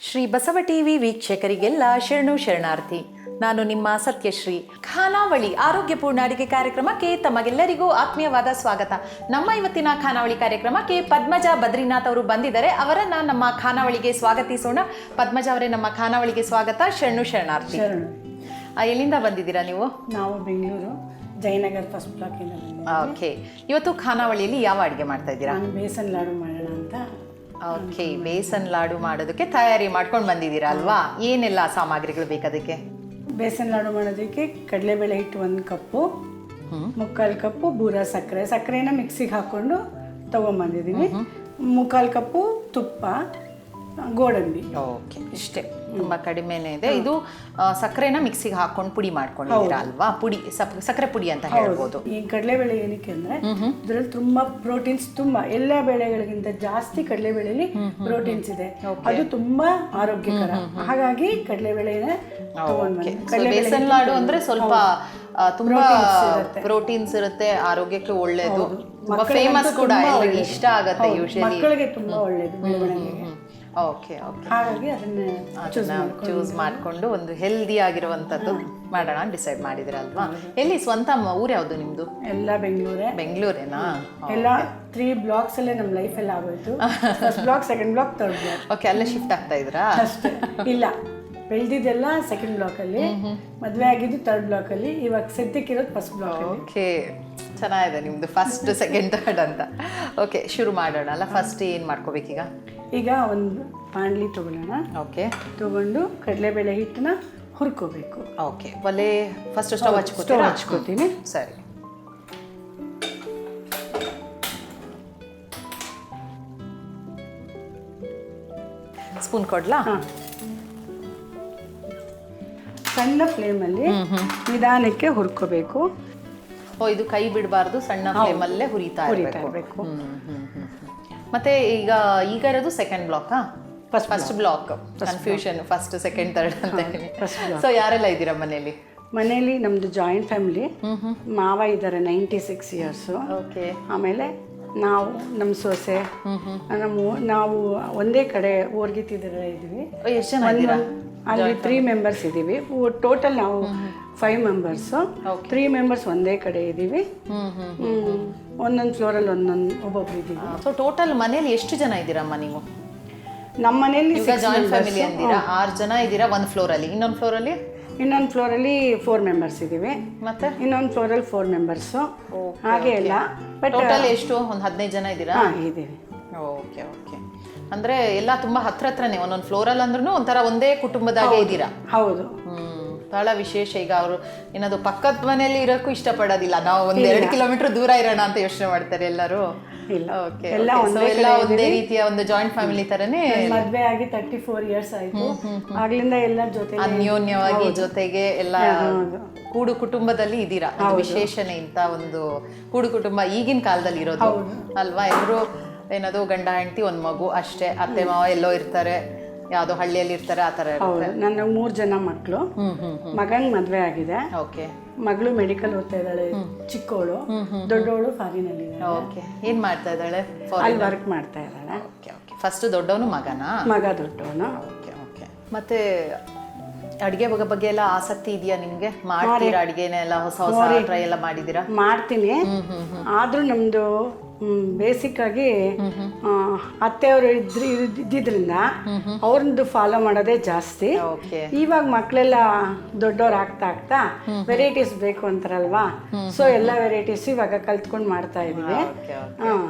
Shri Basava TV ವೀಕ್ಷಕರಿಗೆಲ್ಲ ಶರಣು ಶರಣಾರ್ಥಿ. ನಾನು ನಿಮ್ಮ ಸತ್ಯಶ್ರೀ. ಖಾನಾವಳಿ ಆರೋಗ್ಯಪೂರ್ಣ ಅಡಿಗೆ ಕಾರ್ಯಕ್ರಮಕ್ಕೆ ತಮಗೆಲ್ಲರಿಗೂ ಆತ್ಮೀಯವಾದ ಸ್ವಾಗತ. ನಮ್ಮ ಇವತ್ತಿನ ಖಾನಾವಳಿ ಕಾರ್ಯಕ್ರಮಕ್ಕೆ ಪದ್ಮಜ ಬದ್ರಿನಾಥ್ ಅವರು ಬಂದಿದ್ದಾರೆ. ಅವರನ್ನ ನಮ್ಮ ಖಾನಾವಳಿಗೆ ಸ್ವಾಗತಿಸೋಣ. ಪದ್ಮಜ ಅವರೇ ನಮ್ಮ ಖಾನಾವಳಿಗೆ ಸ್ವಾಗತ. ಶರಣು ಶರಣಾರ್ಥಿ. ಆ, ಎಲ್ಲಿಂದ ಬಂದಿದ್ದೀರಾ ನೀವು? ನಾವು ಬೆಂಗಳೂರು ಜಯನಗರ್ ಫಸ್ಟ್ ಬ್ಲಾಕಿಂದ ಬಂದಿದ್ದೀವಿ. ಓಕೆ. ಇವತ್ತು ಖಾನಾವಳಿಯಲ್ಲಿ ಯಾವ ಅಡುಗೆ ಮಾಡ್ತಾ ಇದ್ದೀರಾ? ನಾನು ಬೇಸನ್ ಲಾಡು ಮಾಡೋಣ ಅಂತ ಓಕೆ ಬೇಸನ್ ಲಾಡು ಮಾಡೋದಕ್ಕೆ ತಯಾರಿ ಮಾಡ್ಕೊಂಡು ಬಂದಿದ್ದೀರಾ ಅಲ್ವಾ? ಏನೆಲ್ಲ ಸಾಮಗ್ರಿಗಳು ಬೇಕದಕ್ಕೆ ಬೇಸನ್ ಲಾಡು ಮಾಡೋದಕ್ಕೆ ಕಡಲೆಬೇಳೆ ಹಿಟ್ಟು ಒಂದು ಕಪ್ಪು ಮುಕ್ಕಾಲು ಕಪ್ಪು ಬೂರ ಸಕ್ಕರೆ. ಸಕ್ಕರೆನ ಮಿಕ್ಸಿಗೆ ಹಾಕ್ಕೊಂಡು ತೊಗೊಂಬಂದಿದ್ದೀನಿ. ಮುಕ್ಕಾಲು ಕಪ್ಪು ತುಪ್ಪ ಗೋಡಂಬಿ. ಓಕೆ. ಇಷ್ಟೇ. ತುಂಬಾ ಕಡಿಮೆನೇ ಇದೆ. ಇದು ಸಕ್ಕರೆನ ಮಿಕ್ಸಿಗೆ ಹಾಕೊಂಡು ಪುಡಿ ಮಾಡ್ಕೊಂಡಿದ್ದೀರಾ ಅಲ್ವಾ? ಪುಡಿ ಸಕ್ಕರೆ ಪುಡಿ ಅಂತ ಹೇಳ್ಬೋದು. ಈ ಕಡಲೆಬೇಳೆ ಏನಕ್ಕೆ ಅಂದ್ರೆ ಇದರಲ್ಲಿ ತುಂಬಾ ಪ್ರೋಟೀನ್ಸ್ ತುಂಬಾ ಎಲ್ಲ ಬೆಳೆಗಳಿಗಿಂತ ಜಾಸ್ತಿ ಕಡಲೆಬೇಳೆಲಿ ಪ್ರೋಟೀನ್ಸ್ ಇದೆ. ಅದು ತುಂಬಾ ಆರೋಗ್ಯಕರ. ಹಾಗಾಗಿ ಕಡಲೆಬೇಳೆನ ಬೇಸನ್ ಲಾಡು ಅಂದ್ರೆ ಸ್ವಲ್ಪ ತುಂಬಾ ಪ್ರೋಟೀನ್ಸ್ ಇರುತ್ತೆ. ಆರೋಗ್ಯಕ್ಕೆ ಒಳ್ಳೇದು. ಫೇಮಸ್ ಕೂಡ ಇಷ್ಟ ಆಗುತ್ತೆ ಮಕ್ಕಳಿಗೆ ತುಂಬಾ ಒಳ್ಳೇದು. Okay okay. ಹಾಗಾಗಿ ಅದನ್ನೇ ಚೂಸ್ ಮಾಡ್ಕೊಂಡು. ಒಂದು ಹೆಲ್ದಿ ಆಗಿರುವಂತದ್ದು ಮಾಡೋಣ ಡಿಸೈಡ್ ಮಾಡಿದಿರಲ್ವಾ? ಎಲ್ಲಿ ಸ್ವಂತ ಊರು ಯಾವುದು ನಿಮ್ದು? ಎಲ್ಲ ಬೆಂಗಳೂರೇ. ಬೆಂಗಳೂರೇನಾ? ಎಲ್ಲ ತ್ರೀ ಬ್ಲಾಕ್ಸ್ ಅಲ್ಲೇ ನಮ್ಮ ಲೈಫ್ ಎಲ್ಲ ಆಗೋಯ್ತು. First block second block third block okay ಅಲ್ಲೇ ಶಿಫ್ಟ್ ಆಗ್ತಾ ಇದ್ರಾ? ಅಷ್ಟೇ. ಇಲ್ಲ. ಬೆಳೆದಿದ್ದೆಲ್ಲ ಸೆಕೆಂಡ್ ಬ್ಲಾಕ್ ಅಲ್ಲಿ ಮದ್ವೆ ಆಗಿದ್ದು ತರ್ಡ್ ಬ್ಲಾಕ್ ಅಲ್ಲಿ ಇವಾಗ ಸದ್ಯಕ್ಕಿರೋದು ಫಸ್ಟ್ ಬ್ಲಾಕ್ ಓಕೆ. ಚೆನ್ನಾಗಿದೆ ನಿಮ್ದು ಫಸ್ಟ್ ಸೆಕೆಂಡ್ ಥರ್ಡ್ ಅಂತ. ಓಕೆ ಶುರು ಮಾಡೋಣ ಅಲ್ಲ ಫಸ್ಟ್ ಏನು ಮಾಡ್ಕೋಬೇಕೀಗ? ಈಗ ಒಂದು ಬಾಣಲಿ ತಗೊಳ್ಳೋಣ. ಓಕೆ ತಗೊಂಡು ಕಡಲೆಬೇಳೆ ಹಿಟ್ಟನ್ನ ಹುರ್ಕೋಬೇಕು. ಓಕೆ ಒಲೆ ಫಸ್ಟ್ ಸ್ಟವ್ ಸ್ಟವ್ ಹಚ್ಕೋತೀರಾ? ಹಚ್ಕೋತೀನಿ. ಸರಿ. ಸ್ಪೂನ್ ಕೊಡ್ಲಾ? ಸಣ್ಣ ಫ್ಲೇಮಲ್ಲಿ ನಿಧಾನಕ್ಕೆ ಹುರ್ಕೋಬೇಕು. ಓ ಇದು ಕೈ ಬಿಡಬಾರ್ದು ಸಣ್ಣ ಫ್ಲೇಮಲ್ಲೇ ಹುರಿತಾ ಇರಬೇಕು. ಮತ್ತೆ ಈಗ ಈಗ ಇರೋದು second ಬ್ಲಾಕಾ first first block confusion first second third ಅಂತ ಸೊ ಯಾರೆಲ್ಲ ಇದ್ದೀರಾ ಮನೇಲಿ ಮನೇಲಿ ನಮ್ಮದು ಜಾಯಿಂಟ್ ಫ್ಯಾಮಿಲಿ ಮಾವ ಇದ್ದಾರೆ ನೈಂಟಿ ಸಿಕ್ಸ್ ಇಯರ್ಸು ಓಕೆ ಆಮೇಲೆ ನಾವು ನಮ್ಮ ಸೊಸೆ ನಮ್ಮ ನಾವು ಒಂದೇ ಕಡೆ ಓರ್ಗಿತಿದ್ರೆ ಇದ್ವಿ ಎಷ್ಟು ಜನ ಅಲ್ಲಿ ತ್ರೀ ಮೆಂಬರ್ಸ್ ಇದ್ದೀವಿ. ಟೋಟಲ್ ನಾವು ಫೈವ್ ಮೆಂಬರ್ಸು ತ್ರೀ ಮೆಂಬರ್ಸ್ ಒಂದೇ ಕಡೆ ಇದ್ದೀವಿ. ಒಂದೊಂದು ಫ್ಲೋರಲ್ಲಿ ಒಂದೊಂದು ಒಬ್ಬೊಬ್ರು ಇದ್ದೀವಿ. ಸೊ ಟೋಟಲ್ ಮನೇಲಿ ಎಷ್ಟು ಜನ ಇದ್ದೀರಮ್ಮ ನೀವು? ನಮ್ಮ ಈಗ ಜಾಯಿಂಟ್ ಫ್ಯಾಮಿಲಿ ಅಂದಿರಾ? ಆರು ಜನ ಇದ್ದೀರಾ ಒಂದು ಫ್ಲೋರಲ್ಲಿ ಇನ್ನೊಂದು ಫ್ಲೋರಲ್ಲಿ ಇನ್ನೊಂದು ಫ್ಲೋರಲ್ಲಿ ಫೋರ್ ಮೆಂಬರ್ಸ್ ಇದ್ದೀವಿ. ಮತ್ತೆ? ಇನ್ನೊಂದು ಫ್ಲೋರಲ್ಲಿ ಫೋರ್ ಮೆಂಬರ್ಸು ಹಾಗೆ ಇಲ್ಲ ಬಟ್ ಟೋಟಲ್ ಎಷ್ಟು? ಒಂದು ಹದಿನೈದು ಜನ ಇದ್ದೀರಾ? ಇದ್ದೀವಿ. ಓಕೆ ಓಕೆ ಅಂದ್ರೆ ಎಲ್ಲ ತುಂಬಾ ಹತ್ರ ಹತ್ರನೇ ಒಂದೊಂದು ಫ್ಲೋರಲ್ಲಿ ಅಂದ್ರೂ ಒಂಥರ ಒಂದೇ ಕುಟುಂಬದಾಗೆ ಇದ್ದೀರಾ? ಹೌದು. ಬಹಳ ವಿಶೇಷ. ಈಗ ಅವರು ಏನಾದ್ರು ಪಕ್ಕದ ಮನೆಯಲ್ಲಿ ಇರೋಕ್ಕೂ ಇಷ್ಟಪಡೋದಿಲ್ಲ. ನಾವು ಒಂದ್ ಎರಡು ಕಿಲೋಮೀಟರ್ ದೂರ ಇರೋಣ ಅಂತ ಯೋಚನೆ ಮಾಡ್ತಾರೆ ಎಲ್ಲರೂ. ಇಲ್ಲ. ಓಕೆ ಎಲ್ಲ ಒಂದೇ ರೀತಿಯ ಒಂದು ಜಾಯಿಂಟ್ ಫ್ಯಾಮಿಲಿ ತರನೇ ಮದುವೆ ಆಗಿ ತರ್ಟಿ ಫೋರ್ ಇಯರ್ಸ್ ಆಯ್ತು ಆಗ್ಲಿಂದ ಎಲ್ಲ ಜೊತೆ ಅನ್ಯೋನ್ಯವಾಗಿ ಜೊತೆಗೆ ಎಲ್ಲ ಕೂಡು ಕುಟುಂಬದಲ್ಲಿ ಇದ್ದೀರಾ? ವಿಶೇಷನೇ ಇಂತ ಒಂದು ಕೂಡು ಕುಟುಂಬ ಈಗಿನ ಕಾಲದಲ್ಲಿ ಇರೋದು. ಅಲ್ವಾ? ಎಲ್ಲರೂ ಏನದು ಗಂಡ ಹೆಂಡತಿ ಒಂದ್ ಮಗು ಅಷ್ಟೇ. ಅತ್ತೆ ಮಾವ ಎಲ್ಲೋ ಇರ್ತಾರೆ. ಯಾವ್ದೋ ಹಳ್ಳಿಯಲ್ಲಿ ಇರ್ತಾರೆ ಆ ಥರ ಹೌದು ನನ್ನ ಮೂರು ಜನ ಮಕ್ಕಳು ಮಗಂಗೆ ಮದುವೆ ಆಗಿದೆ. ಓಕೆ. ಮಗಳು ಮೆಡಿಕಲ್ ಓದ್ತಾ ಇದ್ದಾಳೆ ಚಿಕ್ಕವಳು ದೊಡ್ಡವಳು ಫಾರಿನಲ್ಲಿ ಓಕೆ. ಏನ್ ಮಾಡ್ತಾ ಇದ್ದಾಳೆ? ಅಲ್ಲಿ ವರ್ಕ್ ಮಾಡ್ತಾ ಇದ್ದಾಳೆ. Okay okay. ಫಸ್ಟ್ ದೊಡ್ಡವನು ಮಗನ? ಮಗ ದೊಡ್ಡವನು. Okay okay. ಮತ್ತೆ ಅಡಿಗೆ ಬಗ್ಗೆ ಬಗ್ಗೆ ಎಲ್ಲ ಆಸಕ್ತಿ ಇದೆಯಾ ನಿಮ್ಗೆ? ಮಾಡ್ತೀರಾ ಅಡಿಗೆನೆಲ್ಲ ಹೊಸ ಹೊಸ ಟ್ರೈ ಎಲ್ಲ ಮಾಡಿದೀರಾ ಮಾಡ್ತೀನಿ. ಆದರೂ ನಮ್ಮದು ಬೇಸಿಕ್ ಆಗಿ ಅತ್ತೆ ಅತ್ತೆಯವರು ಇದ್ರ ಇದ್ದಿದ್ರಿಂದ ಅವ್ರದ್ದು ಫಾಲೋ ಮಾಡೋದೇ ಜಾಸ್ತಿ. ಇವಾಗ ಮಕ್ಕಳೆಲ್ಲ ದೊಡ್ಡವ್ರು ಆಗ್ತಾ ಆಗ್ತಾ ವೆರೈಟೀಸ್ ಬೇಕು ಅಂತಾರಲ್ವಾ? ಸೊ ಎಲ್ಲ ವೆರೈಟೀಸ್ ಇವಾಗ ಕಲ್ತ್ಕೊಂಡು ಮಾಡ್ತಾ ಇದೀವಿ ಅತ್ತೆ ಅವರು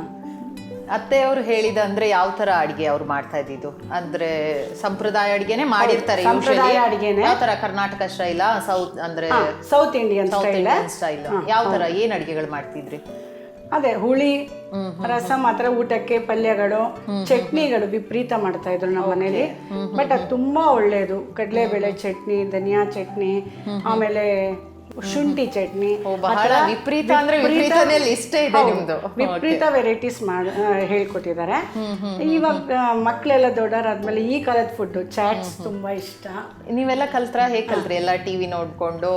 ಅತ್ತೆಯವರು ಹೇಳಿದ ಅಂದ್ರೆ ಯಾವ ತರ ಅಡಿಗೆ ಅವ್ರು ಮಾಡ್ತಾ ಇದ್ದಿದ್ದು? ಅಂದ್ರೆ ಸಂಪ್ರದಾಯ ಅಡಿಗೆನೆ ಮಾಡಿರ್ತಾರೆ ಸಂಪ್ರದಾಯ usually. ಅಡಿಗೆನೆ. ಯಾವ ತರ ಕರ್ನಾಟಕ ಸ್ಟೈಲ ಸೌತ್ ಅಂದ್ರೆ south Indian south Indian style ಯಾವ ತರ ಏನ್ ಅಡಿಗೆಗಳು ಮಾಡ್ತಿದ್ರಿ? ಅದೇ ಹುಳಿ ರಸ ಮಾತ್ರ ಊಟಕ್ಕೆ ಪಲ್ಯಗಳು ಚಟ್ನಿಗಳು ವಿಪರೀತ ಮಾಡ್ತಾ ಇದ್ರು ನಮ್ಮ ಮನೇಲಿ. ಬಟ್ ಅದು ತುಂಬಾ ಒಳ್ಳೇದು. ಕಡಲೆಬೇಳೆ ಚಟ್ನಿ ಧನಿಯಾ ಚಟ್ನಿ ಆಮೇಲೆ ಶುಂಠಿ ಚಟ್ನಿ ಬಹಳ ವಿಪರೀತ ಅಂದ್ರೆ list ಇದೆ ನಿಮ್ದು. ವಿಪರೀತ ವೆರೈಟೀಸ್ ಮಾಡಿ ಹೇಳ್ಕೊಟ್ಟಿದ್ದಾರೆ. ಇವಾಗ ಮಕ್ಕಳೆಲ್ಲ ದೊಡ್ಡವರಾದ್ಮೇಲೆ ಈ ಕಾಲದ ಫುಡ್ ಚಾಟ್ಸ್ ತುಂಬಾ ಇಷ್ಟ. ನೀವೆಲ್ಲ ಕಲ್ತ್ರ? ಹೇಗ್ ಕಲ್ತ್ರಿ? ಎಲ್ಲ ಟಿವಿ ನೋಡ್ಕೊಂಡು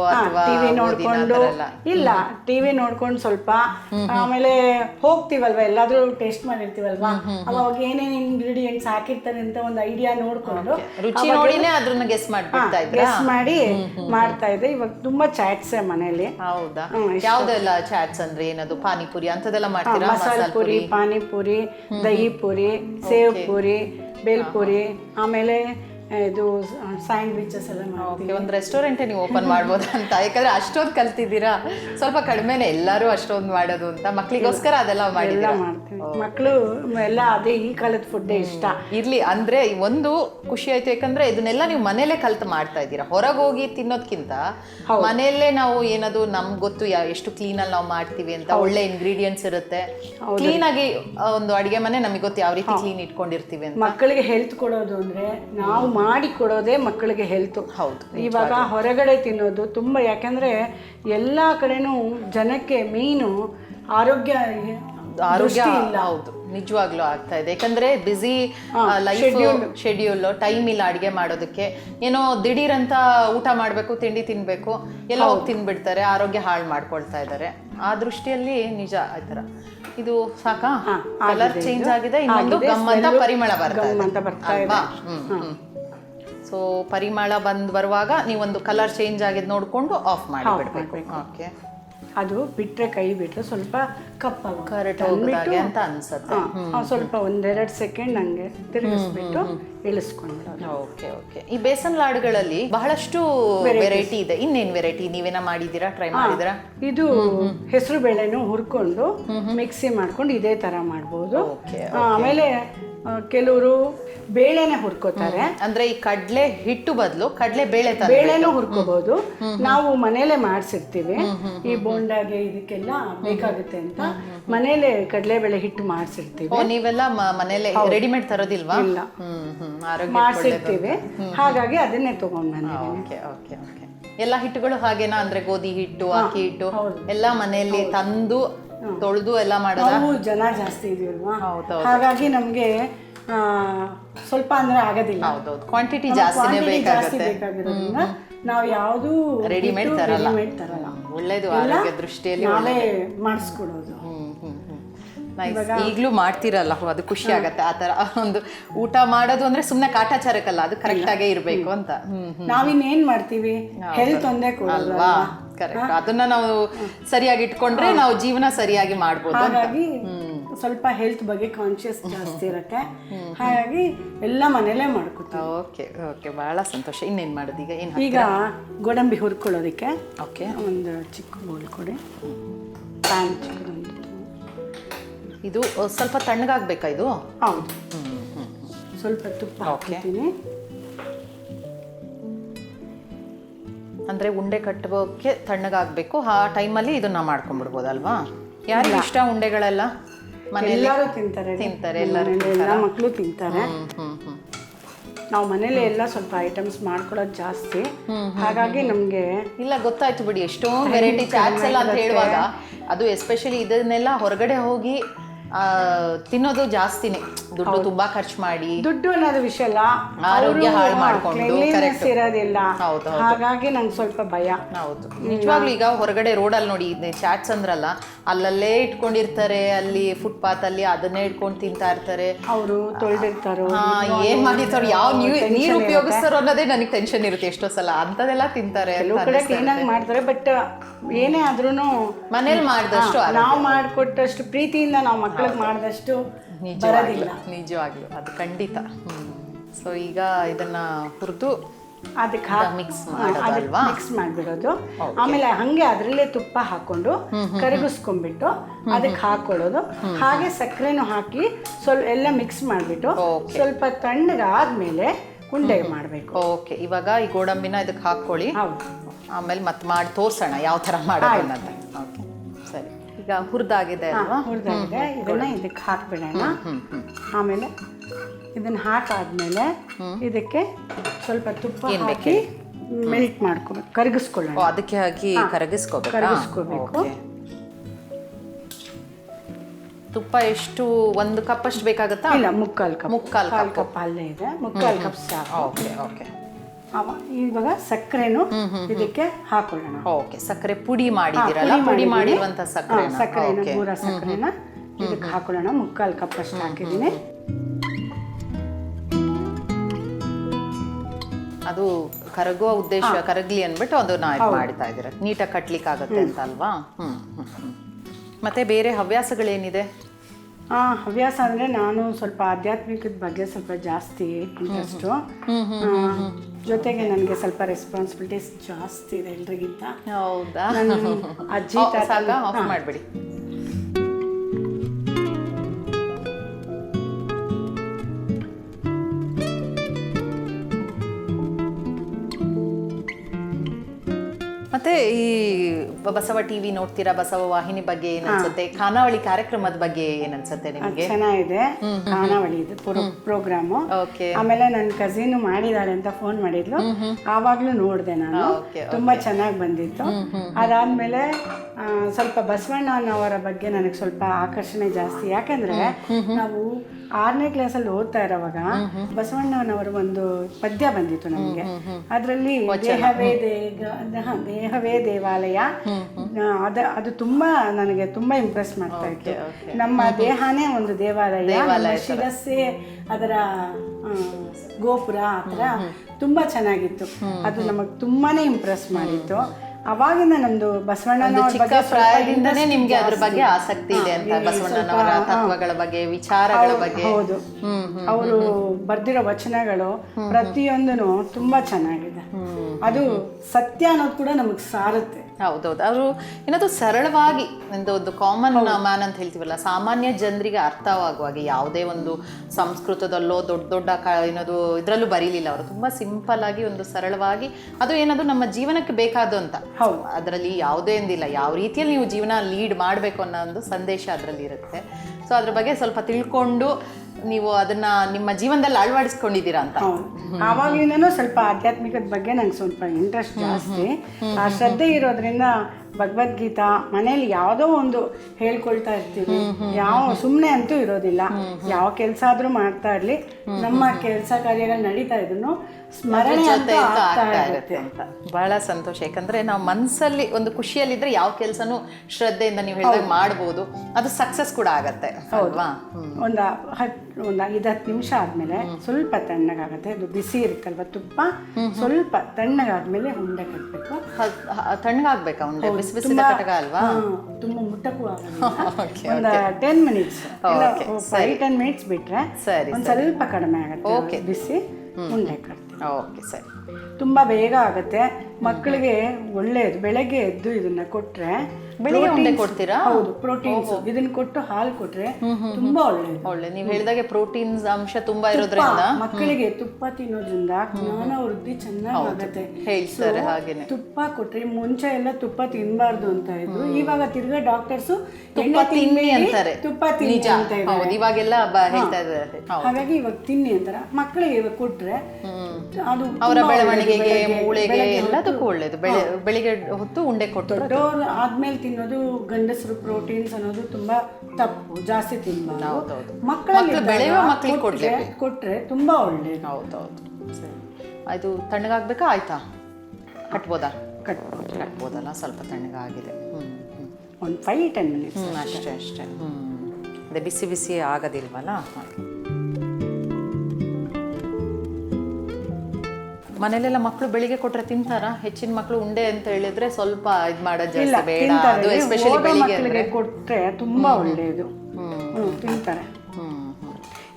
ಟಿವಿ ನೋಡ್ಕೊಂಡು? ಇಲ್ಲ ಟಿವಿ ನೋಡ್ಕೊಂಡು ಸ್ವಲ್ಪ ಆಮೇಲೆ ಹೋಗ್ತಿವಲ್ವಾ? ಎಲ್ಲಾದ್ರೂ ಟೇಸ್ಟ್ ಮಾಡಿರ್ತೀವಲ್ವಾ? ಅವಾಗ ಏನೇನ್ ಇಂಗ್ರೀಡಿಯೆಂಟ್ಸ್ ಹಾಕಿರ್ತಾರೆ ಅಂತ ಒಂದು ಐಡಿಯಾ ನೋಡ್ಕೊಂಡು ರುಚಿ ನೋಡಿನೇ ಅದ್ರನ್ನ ಗೆಸ್ ಮಾಡ್ಬಿಡ್ತಾ ಗೆಸ್ ಮಾಡಿ ಮಾಡ್ತಾ ಇದ್ದೆ. ಇವಾಗ ತುಂಬಾ ಚಾಟ್ಸ್ ಮನೇಲಿ ಹೌದಾ? ಹ್ಮ್, ಇಷ್ಟ. ಯಾವ್ದೆಲ್ಲ ಚಾಟ್ಸ್ ಅಂದ್ರೆ ಏನದು? ಪಾನಿಪುರಿ ಅಂತದೆಲ್ಲ ಮಾಡ್ತೀರಾ? ಮಸಾಲೆ ಮಸಾಲ ಪುರಿ? ಪಾನಿಪುರಿ ದಹಿ ಪುರಿ ಸೇವ್ ಪುರಿ ಬೇಲ್ಪುರಿ ಆಮೇಲೆ ಇದು ಸ್ಯಾಂಡ್ವಿಚಸ್ ಎಲ್ಲ ಓಕೆ ಒಂದು ರೆಸ್ಟೋರೆಂಟ್ ನೀವು ಓಪನ್ ಮಾಡ್ಬೋದು ಅಂತ? ಯಾಕಂದ್ರೆ ಅಷ್ಟೊಂದು ಕಲ್ತಿದ್ದೀರಾ? ಸ್ವಲ್ಪ ಕಡಿಮೆನೆ ಎಲ್ಲರೂ ಅಷ್ಟೊಂದು ಮಾಡೋದು ಅಂತ. ಮಕ್ಳಿಗೋಸ್ಕರ ಅದೆಲ್ಲ ಮಾಡಿಲ್ಲ ಮಾಡ್ತೀವಿ. ಮಕ್ಕಳು ಎಲ್ಲ ಅದೇ ಈ ಕಾಲದ ಫುಡ್ ಇಷ್ಟ. ಇರ್ಲಿ ಅಂದ್ರೆ ಒಂದು ಖುಷಿ ಆಯ್ತು. ಯಾಕಂದ್ರೆ ಇದನ್ನೆಲ್ಲ ನೀವು ಮನೇಲೆ ಕಲ್ತು ಮಾಡ್ತಾ ಇದ್ದೀರಾ? ಹೊರಗೆ ಹೋಗಿ ತಿನ್ನೋದ್ಕಿಂತ ಮನೆಯಲ್ಲೇ ನಾವು ಏನದು ನಮ್ಗೆ ಗೊತ್ತು ಎಷ್ಟು ಕ್ಲೀನ್ ಅಲ್ಲಿ ನಾವು ಮಾಡ್ತೀವಿ ಅಂತ ಒಳ್ಳೆ ಇಂಗ್ರೀಡಿಯೆಂಟ್ಸ್ ಇರುತ್ತೆ. ಕ್ಲೀನ್ ಆಗಿ ಒಂದು ಅಡಿಗೆ ಮನೆ ನಮಗೆ ಗೊತ್ತು ಯಾವ ರೀತಿ ಕ್ಲೀನ್ ಇಟ್ಕೊಂಡಿರ್ತೀವಿ ಅಂತ. ಮಕ್ಕಳಿಗೆ ಹೆಲ್ತ್ ಕೊಡೋದು ಅಂದ್ರೆ ನಾವು ಮಾಡಿ ಕೊಡೋದೇ ಮಕ್ಕಳಿಗೆ ಹೆಲ್ತ್ ಹೌದು ಇವಾಗ ಹೊರಗಡೆ ತಿನ್ನೋದು ತುಂಬ ಯಾಕಂದ್ರೆ ಎಲ್ಲ ಕಡೆನೂ ಜನಕ್ಕೆ ಮೀನು ಆರೋಗ್ಯ ಆರೋಗ್ಯ ಇಲ್ಲ. ಹೌದು ನಿಜವಾಗ್ಲೂ ಆಗ್ತಾ ಇದೆ. ಯಾಕಂದ್ರೆ ಬಿಸಿ ಲೈಫ್ ಶೆಡ್ಯೂಲ್ ಟೈಮ್ ಇಲ್ಲ ಅಡಿಗೆ ಮಾಡೋದಕ್ಕೆ. ಏನೋ ದಿಢೀರಂತ ಊಟ ಮಾಡಬೇಕು ತಿಂಡಿ ತಿನ್ಬೇಕು ಎಲ್ಲ ಹೋಗಿ ತಿನ್ಬಿಡ್ತಾರೆ ಆರೋಗ್ಯ ಹಾಳು ಮಾಡ್ಕೊಳ್ತಾ ಇದ್ದಾರೆ ಆ ದೃಷ್ಟಿಯಲ್ಲಿ ನಿಜ ಆ ಥರ. ಇದು ಸಾಕಾ? ಕಲರ್ ಚೇಂಜ್ ಆಗಿದೆ ಇನ್ನೊಂದು ಗಮ್ಮಂತ ಪರಿಮಳ ಬರ್ತಾ ಇದೆ. ಸೊ ಪರಿಮಳ ಬಂದು ಬರುವಾಗ ನೀವೊಂದು ಕಲರ್ ಚೇಂಜ್ ಆಗಿದ್ದು ನೋಡಿಕೊಂಡು ಆಫ್ ಮಾಡಿ ಬಿಡ್ಬೇಕು ಓಕೆ ಅದು ಬಿಟ್ಟರೆ ಕೈ ಬಿಟ್ಟರೆ ಸ್ವಲ್ಪ ಕಪ್ಪ ಕರೆಕ್ಟ್ ಹೋಗ್ಬಿಟ್ಟು ಅಂತ ಅನ್ಸುತ್ತೆ. ಸ್ವಲ್ಪ ಒಂದೆರಡು ಸೆಕೆಂಡ್ ಹಂಗೆ ತಿರುಗಿಸ್ಬಿಟ್ಟು ಇಳಿಸ್ಕೊಂಡು ಓಕೆ ಓಕೆ ಈ ಬೇಸನ್ ಲಾಡುಗಳಲ್ಲಿ ಬಹಳಷ್ಟು ವೆರೈಟಿ ಇದೆ. ಇನ್ನೇನ್ ವೆರೈಟಿ ನೀವೇನ ಮಾಡಿದ್ದೀರಾ? ಟ್ರೈ ಮಾಡಿದ್ದೀರಾ? ಇದು ಹೆಸರು ಬೇಳೆನೂ ಹುರ್ಕೊಂಡು ಮಿಕ್ಸಿ ಮಾಡ್ಕೊಂಡು ಇದೇ ತರ ಮಾಡ್ಬೋದು. ಓಕೆ ಆಮೇಲೆ ಕೆಲವರು ಬೇಳೆನೆ ಹುರ್ಕೋತಾರೆ. ಅಂದ್ರೆ ಈ ಕಡ್ಲೆ ಹಿಟ್ಟು ಬದಲು ಕಡ್ಲೆ ಬೇಳೆ ಬೇಳೆನೂ ಹುರ್ಕೋಬಹುದು ನಾವು ಮನೇಲೆ ಮಾಡಿಸಿರ್ತೀವಿ. ಈ ಬೋಂಡಾಗೆ ಇದಕ್ಕೆಲ್ಲ ಬೇಕಾಗುತ್ತೆ ಅಂತ ಮನೇಲೆ ಕಡಲೆಬೇಳೆ ಹಿಟ್ಟು ಮಾಡಿಸಿರ್ತೀವಿ. ನೀವೆಲ್ಲ ಮನೇಲೆ ರೆಡಿಮೇಡ್ ತರೋದಿಲ್ವಾ? ಇಲ್ಲ. ಮಾಡಿಸಿರ್ತೀವಿ. ಹಾಗಾಗಿ ಅದನ್ನೇ ತಗೊಂಡ್ ಓಕೆ ಓಕೆ ಓಕೆ. ಎಲ್ಲ ಹಿಟ್ಟುಗಳು ಹಾಗೇನಾ? ಅಂದ್ರೆ ಗೋಧಿ ಹಿಟ್ಟು ಅಕ್ಕಿ ಹಿಟ್ಟು ಎಲ್ಲ ಮನೆಯಲ್ಲಿ ತಂದು ತೊಳೆದು ಎಲ್ಲ ಮಾಡೋದ? ಜನ ಜಾಸ್ತಿ ಇದೀವಲ್ವಾ. ಹಾಗಾಗಿ ನಮ್ಗೆ ಸ್ವಲ್ಪ ಅಂದ್ರೆ ಆಗೋದಿಲ್ಲ. ಹೌದೌದು. ಕ್ವಾಂಟಿಟಿ ಜಾಸ್ತಿ ಬೇಕಾಗುತ್ತೆ. ಬೇಕಾಗಿರೋದ್ರಿಂದ ನಾವು ಯಾವುದು ರೆಡಿಮೇಡ್ ತರಲ್ಲ. ರೆಡಿಮೇಡ್ ತರಲ್ಲ. ಒಳ್ಳೇದು ಆರೋಗ್ಯ ದೃಷ್ಟಿಯಲ್ಲಿ ನಾವೇ ಮಾಡಿಸ್ಕೊಡೋದು. ಹ್ಮ್ ಹ್ಮ್ ಹ್ಮ್. ಈಗಲೂ ಮಾಡ್ತಿರಲ್ಲ ಅದು ಖುಷಿ ಆಗತ್ತೆ. ಆ ತರ ಒಂದು ಊಟ ಮಾಡೋದು ಅಂದ್ರೆ ಸುಮ್ನೆ ಕಾಟಾಚಾರಕ್ಕಲ್ಲ ಅದು ಕರೆಕ್ಟ್ ಆಗೇ ಇರ್ಬೇಕು ಅಂತ. ಹ್ಮ್ ನಾವಿನ್ನೇನ್ ಮಾಡ್ತೀವಿ? ಹೆಲ್ತ್ ಒಂದೇ ಕೊಡಲ್ವಾ ಅಲ್ವಾ? ಕರೆಕ್ಟ್ ಅದನ್ನ ನಾವು ಸರಿಯಾಗಿ ಇಟ್ಕೊಂಡ್ರೆ ನಾವು ಜೀವನ ಸರಿಯಾಗಿ ಮಾಡ್ಬೋದು ಹಾಗಾಗಿ ಸ್ವಲ್ಪ ಹೆಲ್ತ್ ಬಗ್ಗೆ ಕಾನ್ಶಿಯಸ್ ಜಾಸ್ತಿ ಇರುತ್ತೆ. ಹಾಗಾಗಿ ಎಲ್ಲ ಮನೇಲೆ ಮಾಡ್ಕೊತೀವಿ. ಓಕೆ ಓಕೆ ಬಹಳ ಸಂತೋಷ. ಇನ್ನೇನು ಮಾಡೋದು ಈಗ? ಏನು ಈಗ ಗೋಡಂಬಿ ಹುರ್ಕೊಳ್ಳೋದಕ್ಕೆ ಓಕೆ ಒಂದು ಚಿಕ್ಕ ಬೋಲ್ ಕೊಡಿ. ಪ್ಯಾನ್ ಚಿಕ್ಕದೊಂದು ಇದು ಸ್ವಲ್ಪ ತಣ್ಣಗಾಗಬೇಕಾ ಇದು? ಹೌದು. ಸ್ವಲ್ಪ ತುಪ್ಪ ಹಾಕ್ತೀನಿ ಅಂದ್ರೆ ಉಂಡೆ ಕಟ್ಟೋಕ್ಕೆ ತಣ್ಣಗಾಗಬೇಕು. ಆ ಟೈಮಲ್ಲಿ ಇದನ್ನ ಮಾಡ್ಕೊಂಡ್ಬಿಡ್ಬೋದಲ್ವಾ? ಯಾರಿಗೆ ಇಷ್ಟ ಉಂಡೆಗಳೆಲ್ಲ? ಎಲ್ಲರೂ ತಿಂತಾರೆ ತಿಂತಾರೆ, ಎಲ್ಲರೂ ಎಲ್ಲ ಮಕ್ಕಳು ತಿಂತಾರೆ. ನಾವು ಮನೇಲಿ ಎಲ್ಲ ಸ್ವಲ್ಪ ಐಟಮ್ಸ್ ಮಾಡ್ಕೊಳ್ಳೋದು ಜಾಸ್ತಿ. ಹಾಗಾಗಿ ನಮಗೆ ಇಲ್ಲ ಗೊತ್ತಾಯ್ತು ಬಿಡಿ ಎಷ್ಟೋ ವೆರೈಟಿ ಚಾಟ್ಸ್ ಎಲ್ಲ ಅಂತ ಹೇಳುವಾಗ ಅದು ಎಸ್ಪೆಷಲಿ ಇದನ್ನೆಲ್ಲ ಹೊರಗಡೆ ಹೋಗಿ ತಿನ್ನೋದು ಜಾಸ್ತಿನೇ. ದುಡ್ಡು ತುಂಬಾ ಖರ್ಚು ಮಾಡಿ ದುಡ್ಡು ಅನ್ನೋದು ವಿಷಯ ಅಲ್ಲ. ಆರೋಗ್ಯ ಹಾಳು ಮಾಡ್ಕೊಂಡು, ಇರೋದಿಲ್ಲ. ಹೌದು, ಹಾಗಾಗಿ ನಂಗೆ ಸ್ವಲ್ಪ ಭಯ. ಹೌದು. ನಿಜವಾಗ್ಲೂ ಈಗ ಹೊರಗಡೆ ರೋಡಲ್ಲಿ ನೋಡಿ ಚಾಟ್ಸ್ ಅಂದ್ರಲ್ಲ ಅಲ್ಲಲ್ಲೇ ಇಟ್ಕೊಂಡಿರ್ತಾರೆ ಅಲ್ಲಿ ಫುಟ್ಪಾತ್ ಅಲ್ಲಿ ಅದನ್ನೇ ಇಟ್ಕೊಂಡು ತಿಂತಾ ಇರ್ತಾರೆ. ಅವರು ತೊಳೆದಿರ್ತಾರೋ ಹಾ ಏನ್ ಮಾಡಿರ್ತಾರೋ ಯಾವ ನೀರು ನೀರು ಉಪಯೋಗಿಸ್ತಾರೋ ಅನ್ನೋದೇ ನನಗೆ ಟೆನ್ಷನ್ ಇರುತ್ತೆ ಎಷ್ಟೋ ಸಲ. ಅಂತದೆಲ್ಲ ತಿಂತಾರೆ ಅಂತ ಕೆಲವು ಕಡೆ ಕ್ಲೀನಾಗಿ ಮಾಡ್ತಾರೆ ಬಟ್ ಏನೇ ಆದ್ರೂ ಮನೇಲಿ ಮಾಡಿದಷ್ಟು ನಾವು ಮಾಡಿಕೊಟ್ಟಷ್ಟು ಪ್ರೀತಿಯಿಂದ ನಾವು ಮಕ್ಕಳಿಗೆ ಮಾಡಿದಷ್ಟು ಬರೋದಿಲ್ಲ. ನಿಜವಾಗ್ಲು ಅದು ಖಂಡಿತ. ಸೊ ಈಗ ಇದನ್ನ ಹುರಿದು ಅದಕ್ಕೆ ಮಿಕ್ಸ್ ಮಿಕ್ಸ್ ಮಾಡಿಬಿಡೋದು. ಆಮೇಲೆ ಹಂಗೆ ಅದರಲ್ಲೇ ತುಪ್ಪ ಹಾಕೊಂಡು ಕರಗಿಸ್ಕೊಂಡ್ಬಿಟ್ಟು ಅದಕ್ಕೆ ಹಾಕೊಳ್ಳೋದು. ಹಾಗೆ ಸಕ್ಕರೆನೂ ಹಾಕಿ ಸ್ವಲ್ಪ ಎಲ್ಲ ಮಿಕ್ಸ್ ಮಾಡಿಬಿಟ್ಟು. ಸ್ವಲ್ಪ ತಣ್ಣಗಾದ್ಮೇಲೆ ಉಂಡೆ ಮಾಡಬೇಕು. ಓಕೆ ಇವಾಗ ಈ ಗೋಡಂಬಿನ ಇದಕ್ಕೆ ಹಾಕ್ಕೊಳ್ಳಿ. ಹೌದು. ಆಮೇಲೆ ಮತ್ತೆ ಮಾಡಿ ತೋರಿಸೋಣ ಯಾವ ಥರ ಮಾಡೋದು ಅಂತ. ಓಕೆ ಸರಿ. ಈಗ ಹುರಿದಾಗಿದೆ ಅಲ್ವಾ? ಹುರಿದಾಗಿದೆ. ಇದನ್ನು ಇದಕ್ಕೆ ಹಾಕ್ಬಿಡೋಣ. ಆಮೇಲೆ ಇದನ್ನು ಹಾಕಾದ್ಮೇಲೆ ಇದಕ್ಕೆ ಸ್ವಲ್ಪ ತುಪ್ಪ ಹಾಕಿ ಮೆಲ್ಟ್ ಮಾಡ್ಕೋಬೇಕು. ಕರಗಿಸ್ಕೊಳ್ಳೋಣ. ಅದಕ್ಕೆ ಹಾಕಿ ಕರಗಿಸ್ಕೋಬೇಕು? ಕರಗಿಸ್ಕೋಬೇಕು. ತುಪ್ಪ ಎಷ್ಟು ಒಂದು ಕಪ್ ಅಷ್ಟು ಬೇಕಾಗುತ್ತಾ? ಇಲ್ಲ ಮುಕ್ಕಾಲು ಕಪ್ ಮುಕ್ಕಾಲು ಕಾಲು ಕಪ್ ಅಲ್ಲೇ ಇದೆ. ಮುಕ್ಕಾಲು ಕಪ್ ಸಾಕು. Okay okay. ಅವ- ಇವಾಗ ಸಕ್ಕರೆನು ಇದಕ್ಕೆ ಹಾಕೊಳ್ಳೋಣ. ಓಕೆ ಸಕ್ಕರೆ ಪುಡಿ ಮಾಡಿದಿರಲ್ಲ? ಪುಡಿ. ಮಾಡಿರುವಂತ ಸಕ್ಕರೆ ಸಕ್ಕರೆನ? ಪೂರ ಸಕ್ಕರೆನ. ಇದಕ್ಕೆ ಹಾಕೊಳ್ಳೋಣ. ಮುಕ್ಕಾಲು ಕಪ್ ಅಷ್ಟು ಹಾಕಿದ್ದೀನಿ. ಅದು ಕರಗುವ ಉದ್ದೇಶ ಕರಗ್ಲಿ ಅಂದ್ಬಿಟ್ಟು ಅದನ್ನ ಇದು ಮಾಡ್ತಾ ಇದ್ದೀರ. ನೀಟಾಗಿ ಕಟ್ಲಿಕ್ಕೆ ಆಗುತ್ತೆ ಅಂತ ಅಲ್ವಾ? ಹ್ಮ್, ಹ್ಮ್. ಮತ್ತೆ ಬೇರೆ ಹವ್ಯಾಸಗಳೇನಿದೆ? ಆ ಹವ್ಯಾಸ ಅಂದ್ರೆ ನಾನು ಸ್ವಲ್ಪ ಆಧ್ಯಾತ್ಮಿಕದ ಬಗ್ಗೆ ಸ್ವಲ್ಪ ಜಾಸ್ತಿ ಇಂಟ್ರೆಸ್ಟು. ಜೊತೆಗೆ ನನಗೆ ಸ್ವಲ್ಪ ರೆಸ್ಪಾನ್ಸಿಬಿಲಿಟೀಸ್ ಜಾಸ್ತಿ ಇದೆ ಎಲ್ರಿಗಿಂತ. ಹೌದಾ? ಅಜ್ಜಿ ಮಾಡ್ಬಿಡಿ. ಮತ್ತೆ ಈ ಬಸವ ಟಿವಿ ನೋಡ್ತೀರಾ? ಬಸವ ವಾಹಿನಿ ಬಗ್ಗೆ ಏನನ್ಸುತ್ತೆ ಖಾನಾವಳಿ ಕಾರ್ಯಕ್ರಮದ ಬಗ್ಗೆ ಏನನ್ಸುತ್ತೆ ನಿಮಗೆ? ಚೆನ್ನಾಗಿದೆ. ಖಾನಾವಳಿ ಇದು ಪ್ರೋಗ್ರಾಮು. ಓಕೆ. ಆಮೇಲೆ ನನ್ನ ಕಸಿನ್ ಮಾಡಿದಾಳೆ ಅಂತ ಫೋನ್ ಮಾಡಿದ್ಲು. ಆವಾಗ್ಲೂ ನೋಡಿದೆ ನಾನು. ತುಂಬಾ ಚೆನ್ನಾಗಿ ಬಂದಿತ್ತು. ಅದಾದ್ಮೇಲೆ ಸ್ವಲ್ಪ ಬಸವಣ್ಣನವರ ಬಗ್ಗೆ ನನಗೆ ಸ್ವಲ್ಪ ಆಕರ್ಷಣೆ ಜಾಸ್ತಿ. ಯಾಕಂದ್ರೆ ನಾವು ಆರನೇ ಕ್ಲಾಸಲ್ಲಿ ಓದ್ತಾ ಇರೋವಾಗ ಬಸವಣ್ಣನವರ ಒಂದು ಪದ್ಯ ಬಂದಿತ್ತು ನಮಗೆ. ಅದರಲ್ಲಿ ದೇಹವೇ ದೇಗ ದೇಹವೇ ದೇವಾಲಯ. ಅದ ಅದು ತುಂಬಾ ನನಗೆ ತುಂಬಾ ಇಂಪ್ರೆಸ್ ಮಾಡ್ತಾ ಇತ್ತು. ನಮ್ಮ ದೇಹನೇ ಒಂದು ದೇವಾಲಯ. ಶಿರಸ್ಸೆ ಅದರ ಗೋಪುರ ಆ ಥರ ತುಂಬಾ ಚೆನ್ನಾಗಿತ್ತು. ಅದು ನಮಗೆ ತುಂಬಾನೇ ಇಂಪ್ರೆಸ್ ಮಾಡಿತ್ತು. ಅವಾಗಿಂದ ನಮ್ದು ಬಸವಣ್ಣನ ಚಿಕ್ಕ ಪ್ರಾಯದಿಂದನೇ ನಿಮ್ಗೆ ಅದ್ರ ಬಗ್ಗೆ ಆಸಕ್ತಿ ಇದೆ ಅಂತ ಬಸವಣ್ಣನವರ ತತ್ವಗಳ ಬಗ್ಗೆ ವಿಚಾರಗಳ ಬಗ್ಗೆ. ಹೌದು. ಅವರು ಬರ್ದಿರೋ ವಚನಗಳು ಪ್ರತಿಯೊಂದೂ ತುಂಬಾ ಚೆನ್ನಾಗಿದೆ. ಅದು ಸತ್ಯ ಅನ್ನೋದು ಕೂಡ ನಮಗೆ ಸಾರುತ್ತೆ. ಹೌದೌದು. ಅವರು ಏನದು ಸರಳವಾಗಿ ಒಂದು ಒಂದು ಕಾಮನ್ ಮ್ಯಾನ್ ಅಂತ ಹೇಳ್ತೀವಲ್ಲ ಸಾಮಾನ್ಯ ಜನರಿಗೆ ಅರ್ಥವಾಗುವಾಗೆ ಯಾವುದೇ ಒಂದು ಸಂಸ್ಕೃತದಲ್ಲೋ ದೊಡ್ಡ ದೊಡ್ಡ ಕ ಏನದು ಇದರಲ್ಲೂ ಬರೀಲಿಲ್ಲ ಅವರು. ತುಂಬ ಸಿಂಪಲ್ ಆಗಿ ಒಂದು ಸರಳವಾಗಿ ಅದು ಏನದು ನಮ್ಮ ಜೀವನಕ್ಕೆ ಬೇಕಾದ ಅಂತ. ಹೌದು. ಅದರಲ್ಲಿ ಯಾವುದೇ ಒಂದಿಲ್ಲ ಯಾವ ರೀತಿಯಲ್ಲಿ ನೀವು ಜೀವನ ಲೀಡ್ ಮಾಡಬೇಕು ಅನ್ನೋ ಒಂದು ಸಂದೇಶ ಅದರಲ್ಲಿ ಇರುತ್ತೆ. ಸೊ ಅದ್ರ ಬಗ್ಗೆ ಸ್ವಲ್ಪ ತಿಳ್ಕೊಂಡು ನೀವು ಅದನ್ನ ನಿಮ್ಮ ಜೀವನದಲ್ಲಿ ಅಳವಡಿಸ್ಕೊಂಡಿದ್ದೀರಾ ಅಂತ. ಆವಾಗ್ಲಿಂದನೂ ಸ್ವಲ್ಪ ಆಧ್ಯಾತ್ಮಿಕದ ಬಗ್ಗೆ ನಂಗೆ ಸ್ವಲ್ಪ ಇಂಟ್ರೆಸ್ಟ್ ಜಾಸ್ತಿ. ಆ ಶ್ರದ್ಧೆ ಇರೋದ್ರಿಂದ ಭಗವದ್ಗೀತಾ ಮನೇಲಿ ಯಾವುದೋ ಒಂದು ಹೇಳ್ಕೊಳ್ತಾ ಇರ್ತೀವಿ. ಯಾವ ಸುಮ್ಮನೆ ಅಂತೂ ಇರೋದಿಲ್ಲ. ಯಾವ ಕೆಲಸ ಆದ್ರೂ ಮಾಡ್ತಾ ಇರ್ಲಿ. ನಮ್ಮ ಕೆಲಸ ಕಾರ್ಯಗಳು ನಡೀತಾ ಇದ್ರು ಸ್ಮರಣೆ ಅಂತೂ ಆಗ್ತಾ ಇರುತ್ತೆ ಬಹಳ ಸಂತೋಷ. ಯಾಕಂದ್ರೆ ನಾವು ಮನಸ್ಸಲ್ಲಿ ಒಂದು ಖುಷಿಯಲ್ಲಿದ್ರೆ ಯಾವ ಕೆಲಸನೂ ಶ್ರದ್ಧೆಯಿಂದ ನೀವು ಹೇಳಿದಾಗ ಮಾಡ್ಬೋದು. ಅದು ಸಕ್ಸಸ್ ಕೂಡ ಆಗತ್ತೆ ಅಲ್ವಾ? ಒಂದ್ ಒಂದು ಹತ್ ಒಂದು ಐದು ಹತ್ತು ನಿಮಿಷ ಆದಮೇಲೆ ಸ್ವಲ್ಪ ತಣ್ಣಗಾಗತ್ತೆ. ಅದು ಬಿಸಿ ಇರುತ್ತಲ್ವ ತುಪ್ಪ? ಸ್ವಲ್ಪ ತಣ್ಣಗಾದ್ಮೇಲೆ ಉಂಡೆ ಕಟ್ಟಬೇಕು ತಣ್ಣಗಾಗ್ಬೇಕಾ ಉಂಡೆ? ಬಿಸಿ ಬಿಸಿ ಕಟಕ ಅಲ್ವಾ? ತುಂಬ ಮುಟ್ಟಕ್ಕೂ Okay, ಒಂದು ten minutes okay five ten minutes ಬಿಟ್ರೆ ಸರಿ ಒಂದು ಸ್ವಲ್ಪ ಕಡಿಮೆ ಆಗುತ್ತೆ. ಓಕೆ ಬಿಸಿ ಮುಂದೆ ಕಟ್ತೀವಿ ಓಕೆ ಸರಿ. ತುಂಬ ಬೇಗ ಆಗುತ್ತೆ. ಮಕ್ಕಳಿಗೆ ಒಳ್ಳೆಯದು ಬೆಳಗ್ಗೆ ಎದ್ದು ಇದನ್ನ ಕೊಟ್ರೆ ಬೆಳಿಗ್ಗೆ ಉಂಡೆ ಕೊಡ್ತೀರಾ? ಹೌದು ಪ್ರೋಟೀನ್ಸ್ ಇದನ್ನ ಕೊಟ್ಟು ಹಾಲು ಕೊಟ್ರೆ ತುಂಬಾ ಒಳ್ಳೆ ಒಳ್ಳೆ. ನೀವು ಹೇಳಿದಾಗೆ ಪ್ರೋಟೀನ್ಸ್ ಅಂಶ ತುಂಬಾ ಇರೋದ್ರಿಂದ. ಮಕ್ಕಳಿಗೆ ತುಪ್ಪ ತಿನ್ನೋದ್ರಿಂದ ಜ್ಞಾನ ವೃದ್ಧಿ ಚೆನ್ನಾಗಿ ಆಗುತ್ತೆ. ಹೇಳ್ತಾರೆ ಹಾಗೇನೆ. ತುಪ್ಪ ಕೊಟ್ರೆ ಮುಂಚೆ ಎಲ್ಲ ತುಪ್ಪ ತಿನ್ಬಾರ್ದು ಅಂತ ಇದ್ರು. ಇವಾಗ ತಿರ್ಗಾ ಡಾಕ್ಟರ್ಸ್ ತುಪ್ಪ ತಿನ್ನಿ ಅಂತಾರೆ. ತುಪ್ಪ ತಿನ್ನಿ ಅಂತ. ಹೌದು ಇವಾಗೆಲ್ಲ ಹೇಳ್ತಾ ಇದ್ದಾರೆ. ಹಾಗಾಗಿ ಇವಾಗ ತಿನ್ನಿ ಅಂತಾರೆ. ಮಕ್ಕಳಿಗೆ ಇವಾಗ ಕೊಟ್ರೆ ಅದು ಅವರ. ಬೆಳವಣಿಗೆಗೆ ಮೂಳೆಗೆ ಎಲ್ಲದಕ್ಕೂ ಒಳ್ಳೇದು. ಬೆಳೆ ಬೆಳಿಗ್ಗೆ ಹೊತ್ತು ಉಂಡೆ ಕೊಟ್ಟು ದೊಡ್ಡವ್ರು ಆದ್ಮೇಲೆ ತಿನ್ನೋದು ಗಂಡಸರು ಪ್ರೋಟೀನ್ಸ್ ಅನ್ನೋದು ತುಂಬಾ ತಪ್ಪು ಜಾಸ್ತಿ ತಿನ್ಬಾರ್ದು. ಮಕ್ಕಳು ಬೆಳೆಯುವ ಮಕ್ಳಿಗೆ ಕೊಟ್ಟರೆ ಕೊಟ್ಟರೆ ತುಂಬಾ ಒಳ್ಳೇದು. ಹೌದೌದು. ಸರಿ. ಅದು ತಣ್ಣಗಾಗ್ಬೇಕಾ? ಆಯ್ತಾ? ಕಟ್ಬೋದಾ? ಕಟ್ಬೋದು. ಕಟ್ಬೋದಲ್ಲ ಸ್ವಲ್ಪ ತಣ್ಣಗಾಗಿದೆ. ಹ್ಮ್ ಒಂದು ಫೈವ್ ಟೆನ್ ಮಿನಿಟ್ಸ್ ಅಷ್ಟೇ ಅಷ್ಟೇ. ಹ್ಮ್. ಅದೇ ಬಿಸಿ ಬಿಸಿ ಆಗೋದಿಲ್ವಲ್ಲ? ಹಾಗೆ. ಮನೇಲೆಲ್ಲ ಮಕ್ಕಳು ಬೆಳಿಗ್ಗೆ ಕೊಟ್ರೆ ತಿಂತಾರಾ? ಹೆಚ್ಚಿನ ಮಕ್ಕಳು ಉಂಡೆ ಅಂತ ಹೇಳಿದ್ರೆ ಸ್ವಲ್ಪ ಇದು ಮಾಡೋದು ಜಾಸ್ತಿ ಬೇಡ. ಅದು ಎಸ್ಪೆಷಲಿ ಬೆಳಿಗ್ಗೆ ಮಕ್ಕಳಿಗೆ ಕೊಟ್ರೆ ತುಂಬಾ ಒಳ್ಳೆಯದು ತಿಂತಾರೆ.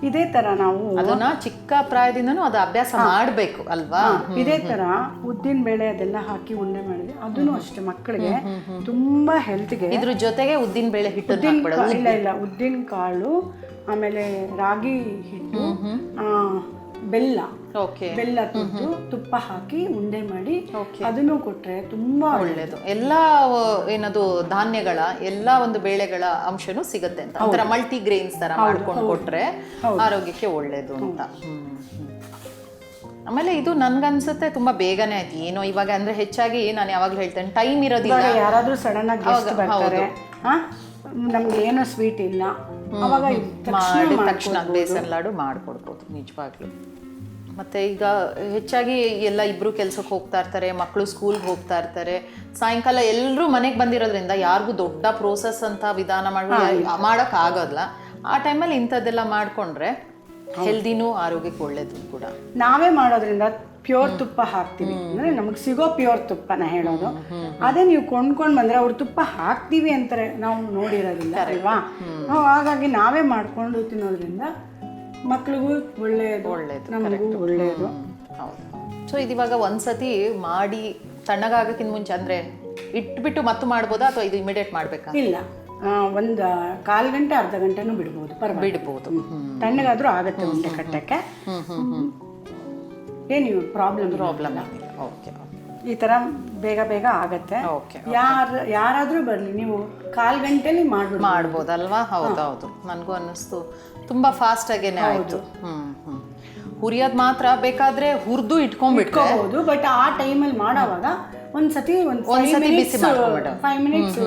ಇದೇ ತರ ನಾವು ಅದನ್ನ ಚಿಕ್ಕ ಪ್ರಾಯದಿಂದನೂ ಅದು ಅಭ್ಯಾಸ ಮಾಡಬೇಕು ಅಲ್ವಾ? ಇದೇ ತರ ಉದ್ದಿನ ಬೇಳೆ ಅದೆಲ್ಲ ಹಾಕಿ ಉಂಡೆ ಮಾಡಿದ್ರೆ ಅದನ್ನು ಅಷ್ಟೇ ಮಕ್ಕಳಿಗೆ ತುಂಬಾ ಹೆಲ್ತ್ಗೆ ಇದ್ರ ಜೊತೆಗೆ ಉದ್ದಿನ ಬೇಳೆ ಕಾ- ಇಲ್ಲ ಇಲ್ಲ ಉದ್ದಿನ ಕಾಳು ಆಮೇಲೆ ರಾಗಿ ಹಿಟ್ಟು ಬೆಲ್ಲ. ಬೆಲ್ಲ ತುದ್ದು ತುಪ್ಪ ಹಾಕಿ ಉಂಡೆ ಮಾಡಿ. ಅದನ್ನು ಕೊಟ್ರೆ ತುಂಬಾ ಒಳ್ಳೇದು. ಎಲ್ಲಾ ಏನದು ಧಾನ್ಯಗಳ ಎಲ್ಲಾ ಒಂದು ಬೇಳೆಗಳ ಅಂಶನೂ ಸಿಗುತ್ತೆ ಅಂತ. ಒಂಥರ ಮಲ್ಟಿ ಗ್ರೇನ್ಸ್ ತರ ಮಾಡ್ಕೊಂಡು ಕೊಟ್ರೆ ಆರೋಗ್ಯಕ್ಕೆ ಒಳ್ಳೇದು ಅಂತ. ಆಮೇಲೆ ಇದು ನನ್ಗನ್ಸುತ್ತೆ ತುಂಬಾ ಬೇಗನೆ ಆಯ್ತು. ಏನೋ ಇವಾಗ ಅಂದ್ರೆ ಹೆಚ್ಚಾಗಿ ನಾನು ಯಾವಾಗ್ಲೂ ಹೇಳ್ತೇನೆ ಟೈಮ್ ಇರೋದಿಲ್ಲ. ಯಾರಾದ್ರೂ ಸಡನ್ ಆಗಿ ನಮ್ಗೆ ಏನೋ ಸ್ವೀಟ್ ಇಲ್ಲ. ಅವಾಗ. ತಕ್ಷಣ ಬೇಸನ್ ಲಾಡು ಮಾಡ್ಕೊಡ್ಬೋದು ನಿಜವಾಗ್ಲೂ. ಮತ್ತೆ ಈಗ ಹೆಚ್ಚಾಗಿ ಎಲ್ಲ ಇಬ್ರು ಕೆಲ್ಸಕ್ಕೆ ಹೋಗ್ತಾ ಇರ್ತಾರೆ ಮಕ್ಕಳು ಸ್ಕೂಲ್ಗೆ ಹೋಗ್ತಾ ಇರ್ತಾರೆ. ಸಾಯಂಕಾಲ ಎಲ್ಲರೂ ಮನೆಗೆ ಬಂದಿರೋದ್ರಿಂದ ಯಾರಿಗೂ ದೊಡ್ಡ ಪ್ರೋಸೆಸ್ ಅಂತ ವಿಧಾನ ಮಾಡಿ ಮಾಡಕ್ ಆಗೋಲ್ಲ. ಆ ಟೈಮಲ್ಲಿ ಇಂಥದ್ದೆಲ್ಲ ಮಾಡ್ಕೊಂಡ್ರೆ ಹೆಲ್ದಿನೂ ಆರೋಗ್ಯಕ್ಕೆ ಒಳ್ಳೇದು ಕೂಡ. ನಾವೇ ಮಾಡೋದ್ರಿಂದ ಪ್ಯೂರ್ ತುಪ್ಪ ಹಾಕ್ತೀವಿ. ಅಂದ್ರೆ ನಮಗೆ ಸಿಗೋ ಪ್ಯೂರ್ ತುಪ್ಪನ ಹೇಳೋದು. ಅದೇ ನೀವು ಕೊಂಡ್ಕೊಂಡು ಬಂದ್ರೆ ಅವ್ರು ತುಪ್ಪ ಹಾಕ್ತೀವಿ ಅಂತಾರೆ. ನಾವು ನೋಡಿರೋದಿಲ್ಲ ಅಲ್ವಾ? ನಾವು ಹಾಗಾಗಿ ನಾವೇ ಮಾಡ್ಕೊಂಡು ತಿನ್ನೋದ್ರಿಂದ ಮಕ್ಳಿಗೂ ಒಳ್ಳೆಯದು ಒಳ್ಳೇದು, ನಮಗೂ ಒಳ್ಳೆಯದು ಹೌದು. ಸೊ ಇದಿವಾಗ ಒಂದ್ಸತಿ ಮಾಡಿ ತಣ್ಣಗಾಗಕ್ಕಿಂತ ಮುಂಚೆ ಅಂದ್ರೆ ಇಟ್ಬಿಟ್ಟು ಮತ್ತೆ ಮಾಡ್ಬೋದಾ ಅಥವಾ ಇದು ಇಮಿಡಿಯೇಟ್ ಮಾಡ್ಬೇಕಾ? ಇಲ್ಲ. ಒಂದು ಕಾಲು ಗಂಟೆ ಅರ್ಧ ಗಂಟೆನೂ ಬಿಡ್ಬೋದು. ಪರವಾಗಿಲ್ಲ. ಬಿಡ್ಬೋದು. ತಣ್ಣಗಾದ್ರೂ ಆಗತ್ತೆ ಉಂಡೆ ಕಟ್ಟಕ್ಕೆ. ಏನು ಪ್ರಾಬ್ಲಮ್ ಪ್ರಾಬ್ಲಮ್ ಓಕೆ ಈ ತರ ಬೇಗ ಬೇಗ ಆಗತ್ತೆ. ಯಾರು ಯಾರಾದ್ರೂ ಬರ್ಲಿ ನೀವು ಕಾಲ್ ಗಂಟೆಲಿ ಮಾಡ್ಬೋದು ಮಾಡ್ಬೋದಲ್ವಾ? ಹೌದೌದು ನನಗೂ ಅನ್ನಿಸ್ತು. ತುಂಬಾ ಫಾಸ್ಟ್ ಆಗೇನೆ ಆಯ್ತು. ಹ್ಞೂ ಹುರಿಯೋದ್ ಮಾತ್ರ ಬೇಕಾದ್ರೆ ಹುರಿದು ಇಟ್ಕೊಂಡ್ಬಿಟ್ಕೋಬಹುದು ಬಟ್ ಆ ಟೈಮಲ್ಲಿ ಮಾಡೋವಾಗ ಒಂದ್ಸತಿ ಒಂದ್ ಒಂದ್ಸತಿ ಬಿಸಿ. ಫೈವ್ ಮಿನಿಟ್ಸ್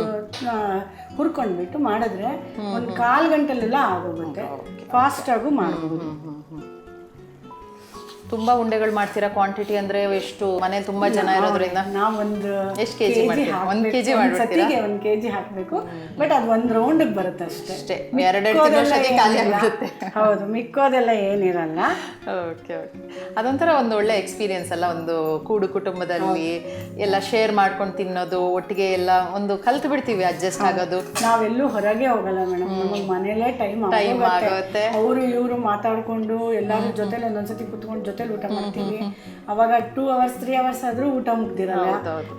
ಹುರ್ಕೊಂಡ್ಬಿಟ್ಟು ಮಾಡಿದ್ರೆ ಒಂದ್ ಕಾಲ್ ಗಂಟೆಲೆಲ್ಲ ಆಗೋಗುತ್ತೆ. ಫಾಸ್ಟ್ ಆಗು ಮಾಡಬಹುದು ತುಂಬಾ ಉಂಡೆಗಳು ಮಾಡ್ತೀರಾ ಕ್ವಾಂಟಿಟಿ ಅಂದ್ರೆ ಎಷ್ಟು? ಮನೆ ತುಂಬಾ ಜನ ಇರೋದ್ರಿಂದ? ನಾವೊಂದು ಎಷ್ಟ್ ಕೆಜಿ ಮಾಡ್ತೀರಾ? ಒಂದ್ ಕೆಜಿ? ಸತಿಗೆ ಒಂದ್ ಕೆಜಿ ಹಾಕ್ಬೇಕು. ಬಟ್ ಅದು ಒಂದ್ ರೌಂಡ್ ಬರುತ್ತೆ ಅಷ್ಟೇ. ಅಷ್ಟೇ. ಎರಡೆರಡು ಖಾಲಿ ಏನಿಲ್ಲ. ಹೌದು ಮಿಕ್ಕೋದೆಲ್ಲ ಏನಿರಲ್ಲ. Okay okay. ಅದೊಂಥರ ಒಂದು ಒಳ್ಳೆ ಎಕ್ಸ್ಪೀರಿಯನ್ಸ್ ಅಲ್ಲ? ಒಂದು ಕೂಡು ಕುಟುಂಬದಲ್ಲಿ ಎಲ್ಲ ಶೇರ್ ಮಾಡ್ಕೊಂಡು ತಿನ್ನೋದು ಒಟ್ಟಿಗೆ ಎಲ್ಲ ಒಂದು ಕಲ್ತು ಬಿಡ್ತೀವಿ ಅಡ್ಜಸ್ಟ್ ಆಗೋದು. ನಾವೆಲ್ಲೂ ಹೊರಗೆ ಹೋಗಲ್ಲ ಮೇಡಮ್. ನಮಗೆ ಮನೇಲೇ ಟೈಮ್ Time ಆಗುತ್ತೆ. ಅವರು ಇವರು ಮಾತಾಡ್ಕೊಂಡು ಎಲ್ಲಾರು ಜೊತೆ ಒಂದೊಂದ್ಸತಿ ಕುತ್ಕೊಂಡು ಜೊತೆಲಿ ಊಟ ಮಾಡ್ತೀವಿ. ಅವಾಗ ಟೂ ಅವರ್ಸ್ ತ್ರೀ ಅವರ್ಸ್ ಆದ್ರೂ ಊಟ ಮುಗ್ದಿರಲ್ಲ.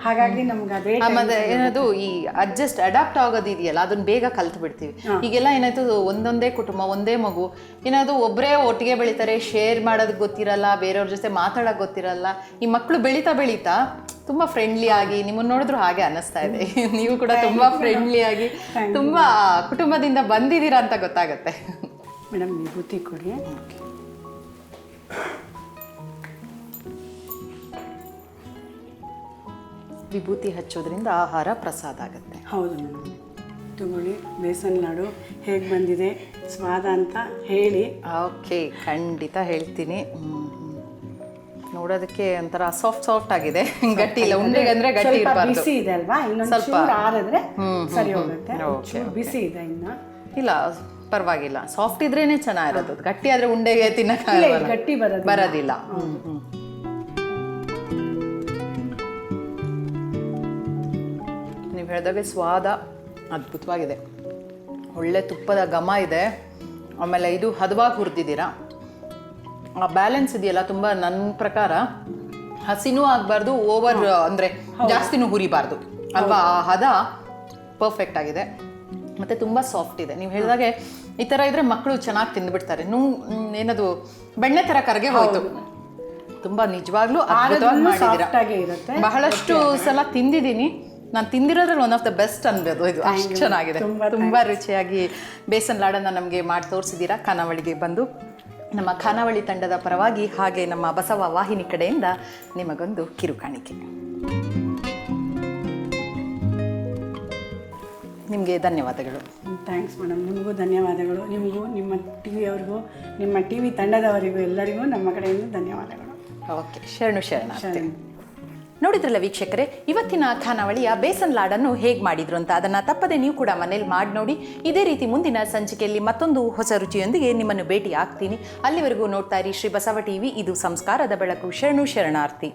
ಹಾಗಾಗಿ ನಮ್ಗೆ ಅದೇ ಏನದು ಈ ಅಡ್ಜಸ್ಟ್ ಅಡಾಪ್ಟ್ ಆಗೋದು ಇದೆಯಲ್ಲ ಅದನ್ನ ಬೇಗ ಕಲ್ತು ಬಿಡ್ತೀವಿ. ಈಗೆಲ್ಲ ಏನಾಯ್ತು ಒಂದೊಂದೇ ಕುಟುಂಬ ಒಂದೇ ಮಗು. ಏನಾದ್ರು ಒಬ್ಬರೇ ಒಟ್ಟಿಗೆ ಬೆಳಿತಾರೆ ಶೇರ್ ಮಾಡೋದು ಗೊತ್ತಿರಲ್ಲ ಬೇರೆಯವ್ರ ಜೊತೆ ಮಾತಾಡೋಕೆ ಗೊತ್ತಿರಲ್ಲ. ಈ ಮಕ್ಕಳು ಬೆಳೀತಾ ಬೆಳೀತಾ ತುಂಬಾ ಫ್ರೆಂಡ್ಲಿ ಆಗಿ ನಿಮ್ಮನ್ನ ನೋಡಿದ್ರು ಹಾಗೆ ಅನಿಸ್ತಾ ಇದೆ. ನೀವು ಕೂಡ ತುಂಬಾ ಫ್ರೆಂಡ್ಲಿ ಆಗಿ ತುಂಬಾ ಕುಟುಂಬದಿಂದ ಬಂದಿದ್ದೀರಾ ಅಂತ ಗೊತ್ತಾಗತ್ತೆ. ಮೇಡಮ್ ವಿಭೂತಿ ಕೊಡಿ. ವಿಭೂತಿ ಹಚ್ಚೋದ್ರಿಂದ ಆಹಾರ ಪ್ರಸಾದ ಆಗುತ್ತೆ. ಹೌದು ಮೇಡಮ್. ತಗೊಳ್ಳಿ ಬೇಸನ್ ಲಾಡು ಹೇಗೆ ಬಂದಿದೆ? ಸ್ವಾದ ಅಂತ ಹೇಳಿ. ಓಕೆ ಖಂಡಿತ ಹೇಳ್ತೀನಿ. ನೋಡೋದಕ್ಕೆ ಒಂಥರ ಸಾಫ್ಟ್ ಸಾಫ್ಟ್ ಆಗಿದೆ. ಗಟ್ಟಿ ಇಲ್ಲ ಉಂಡೆಗೆ ಅಂದ್ರೆ ಗಟ್ಟಿ ಇರಬಾರ್ದು. ಬಿಸಿ ಇದೆ ಅಲ್ವಾ? ಇನ್ನೊಂದು ಸ್ವಲ್ಪ. ಆರಿದ್ರೆ ಸರಿ ಹೋಗುತ್ತೆ. ಬಿಸಿ ಇದೆ ಇನ್ನು. ಇಲ್ಲ ಪರವಾಗಿಲ್ಲ. ಸಾಫ್ಟ್ ಇದ್ರೇನೆ ಚೆನ್ನಾಗಿರೋದು. ಗಟ್ಟಿ ಆದ್ರೆ ಉಂಡೆಗೆ ತಿನ್ನಕ್ಕೆ ಬರೋದಿಲ್ಲ. ಬರೋದಿಲ್ಲ. ಹೇಳಿದಾಗೆ ಸ್ವಾದ ಅದ್ಭುತವಾಗಿದೆ. ಒಳ್ಳೆ ತುಪ್ಪದ ಘಮ ಇದೆ. ಆಮೇಲೆ ಇದು ಹದವಾಗಿ ಹುರಿದಿದ್ದೀರಾ? ಆ ಬ್ಯಾಲೆನ್ಸ್ ಇದೆಯಲ್ಲ ತುಂಬ ನನ್ನ ಪ್ರಕಾರ ಹಸಿನೂ ಆಗಬಾರ್ದು ಓವರ್ ಅಂದರೆ ಜಾಸ್ತಿನೂ ಹುರಿಬಾರ್ದು. ಅಲ್ವಾ? ಆ ಹದ ಪರ್ಫೆಕ್ಟ್ ಆಗಿದೆ. ಮತ್ತು ತುಂಬ ಸಾಫ್ಟ್ ಇದೆ. ನೀವು ಹೇಳಿದಾಗೆ ಈ ಥರ ಇದ್ರೆ ಮಕ್ಕಳು ಚೆನ್ನಾಗಿ ತಿಂದುಬಿಡ್ತಾರೆ. ನೂ ಏನದು ಬೆಣ್ಣೆ ಥರ ಕರಗೆ ಹೋಯಿತು. ತುಂಬ ನಿಜವಾಗ್ಲೂ ಬಹಳಷ್ಟು ಸಲ ತಿಂದಿದ್ದೀನಿ. ನಾನು ತಿಂದಿರೋದ್ರಲ್ಲಿ ಒನ್ ಆಫ್ ದ ಬೆಸ್ಟ್ ಅನ್ಬೋದು. ಇದು ಅಷ್ಟು ಚೆನ್ನಾಗಿದೆ. ತುಂಬಾ ರುಚಿಯಾಗಿ ಬೇಸನ್ ಲಾಡನ್ನ ನಮಗೆ ಮಾಡಿ ತೋರಿಸಿದ್ದೀರಾ? ಖಾನಾವಳಿಗೆ ಬಂದು. ನಮ್ಮ ಖಾನಾವಳಿ ತಂಡದ ಪರವಾಗಿ ಹಾಗೆ ನಮ್ಮ ಬಸವ ವಾಹಿನಿ ಕಡೆಯಿಂದ ನಿಮಗೊಂದು ಕಿರುಕಾಣಿಕೆ ನಿಮಗೆ ಧನ್ಯವಾದಗಳು. ಥ್ಯಾಂಕ್ಸ್ ಮೇಡಮ್ ನಿಮಗೂ ಧನ್ಯವಾದಗಳು. ನಿಮಗೂ ನಿಮ್ಮ ಟಿ ವಿಯವ್ರಿಗೂ ನಿಮ್ಮ ಟಿ ವಿ ತಂಡದವರಿಗೂ ಎಲ್ಲರಿಗೂ ನಮ್ಮ ಕಡೆಯಿಂದ ಧನ್ಯವಾದಗಳು. ಓಕೆ ಶರಣು ಶರಣು. ನೋಡಿದ್ರಲ್ಲ ವೀಕ್ಷಕರೇ, ಇವತ್ತಿನ ಖಾನಾವಳಿಯ ಬೇಸನ್ ಲಾಡನ್ನು ಹೇಗೆ ಮಾಡಿದ್ರು ಅಂತ ಅದನ್ನು ತಪ್ಪದೆ ನೀವು ಕೂಡ ಮನೇಲಿ ಮಾಡಿ ನೋಡಿ. ಇದೇ ರೀತಿ ಮುಂದಿನ ಸಂಚಿಕೆಯಲ್ಲಿ ಮತ್ತೊಂದು ಹೊಸ ರುಚಿಯೊಂದಿಗೆ ನಿಮ್ಮನ್ನು ಭೇಟಿ ಆಗ್ತೀನಿ ಅಲ್ಲಿವರೆಗೂ ನೋಡ್ತಾ ಇರಿ ಶ್ರೀ ಬಸವ ಟಿವಿ, ಇದು ಸಂಸ್ಕಾರದ ಬೆಳಕು. ಶರಣು ಶರಣಾರ್ಥಿ.